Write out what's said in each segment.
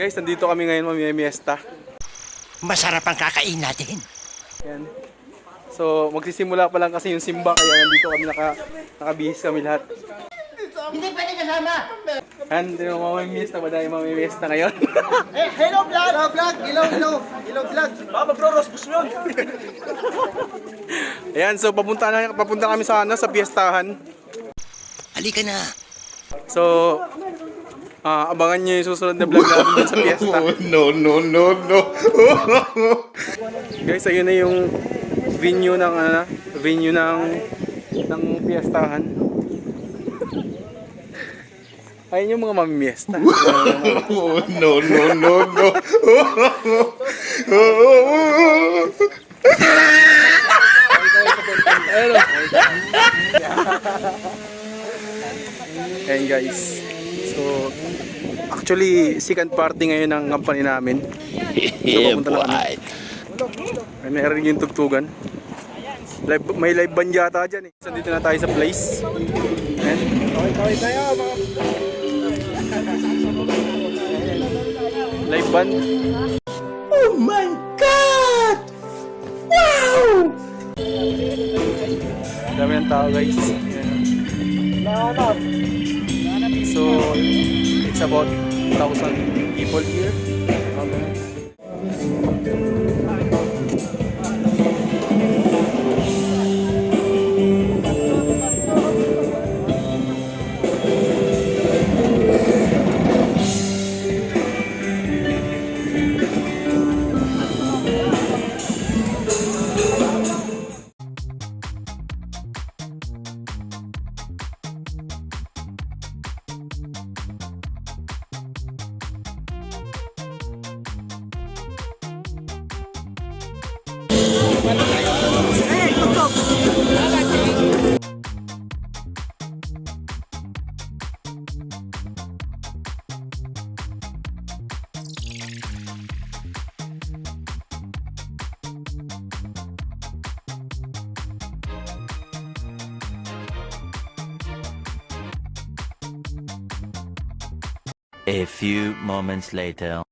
Guys, nandito kami ngayon mamimiesta. Masarap ang kakain natin. Yan. So, magsisimula pa lang kasi yung simba kaya nandito kami naka nakabihis kami lahat. Hindi pwede kasama. Yan, hindi mo mamimiesta ba dahil mamimiesta ngayon? Eh, hello vlog! Hello vlog! Hello, hello! Hello vlog! Baba bro, Rosbus mo yun! Ayan, so papunta na papunta kami sa ano, sa piyestahan. Halika na. So, ah, abangan niyo yung susunod na vlog natin dun sa piyesta. no, no, no, no. Guys, ayun na yung venue ng ano, na, venue ng ng piyestahan. Ayun yung mga mamimiesta. Oh, no, no, no, no. Ayan guys. So, actually, second party ngayon ng company namin. So, na kami. May meron yung tugtugan. Live, may live band yata dyan eh. So, dito na tayo sa place. Ayan. Okay, okay tayo mga... Live band. Oh my God! Wow! Dami ng tao guys. Ayan. So, it's about 1,000 people here. Okay. A few moments later.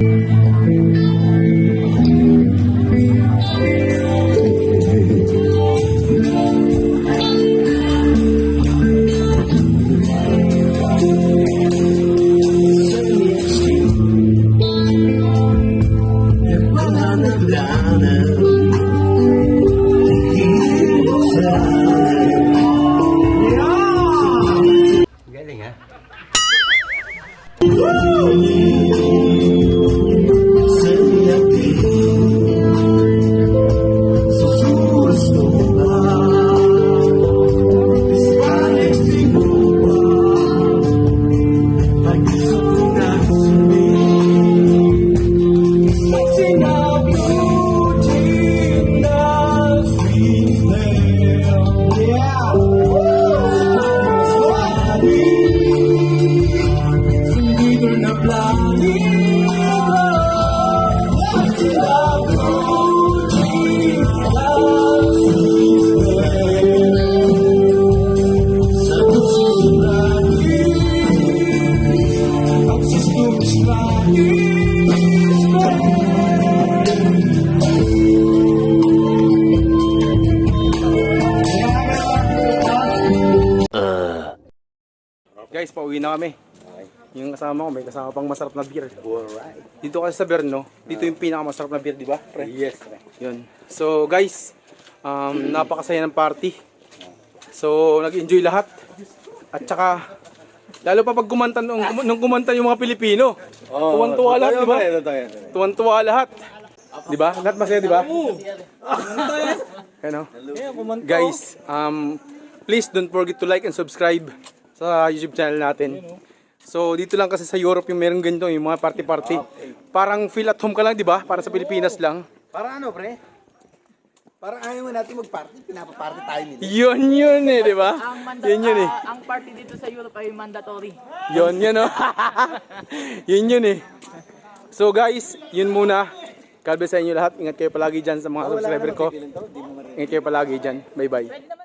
Thank you. Pauwi na kami. Yung kasama ko, may kasama pang masarap na beer. Dito kasi sa Berno, dito yung pinakamasarap na beer, di ba? Pre? Yes, Yun. So, guys, um, napakasaya ng party. So, nag-enjoy lahat. At saka, lalo pa pag kumanta nung, nung kumanta yung mga Pilipino. Tuwan-tuwa lahat, di ba? Tuwan-tuwa lahat. Di ba? Lahat masaya, di ba? Ano? Guys, um, please don't forget to like and subscribe sa YouTube channel natin. So, dito lang kasi sa Europe yung meron ganito, yung mga party-party. Parang feel at home ka lang, di ba? Para sa Pilipinas lang. Parang ano, pre? Parang ayaw mo natin mag-party, pinapaparty tayo nito. Yun yun eh, di ba? Ang manda- Yun yun eh. ah, ang party dito sa Europe ay mandatory. Yun yun oh. yun yun eh. So guys, yun muna. God bless sa inyo lahat. Ingat kayo palagi dyan sa mga subscriber ko. Ingat kayo palagi dyan. Bye bye.